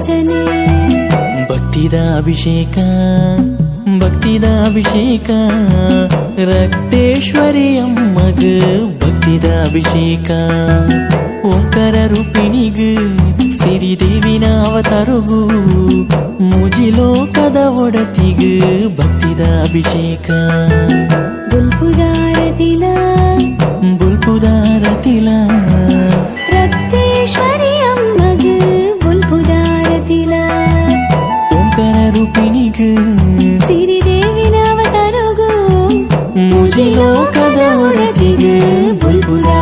ಬೇಗನೆ ಭಕ್ತಿದ ಅಭಿಷೇಕ ಭಕ್ತಿದ ಅಭಿಷೇಕ ರಕ್ತೇಶ್ವರಿ ಅಮ್ಮಗ ಭಕ್ತಿದ ಅಭಿಷೇಕ ಓಂಕಾರ ರೂಪಿಣಿಗ ಸಿರಿದೇವಿನ ಅವತರುಗು ಮುಜಿಲೋಕದ ಒಡತಿಗ ಭಕ್ತಿದ ಅಭಿಷೇಕ ಬುಲ್ಪುದಾರತಿಲ ಬುಲ್ಪುದಾರತಿಲ ಬುರ್ಜಿಲೋ ಕದ ಒಳಗಿಗೆ ಬುಲ್ಬುಲಾ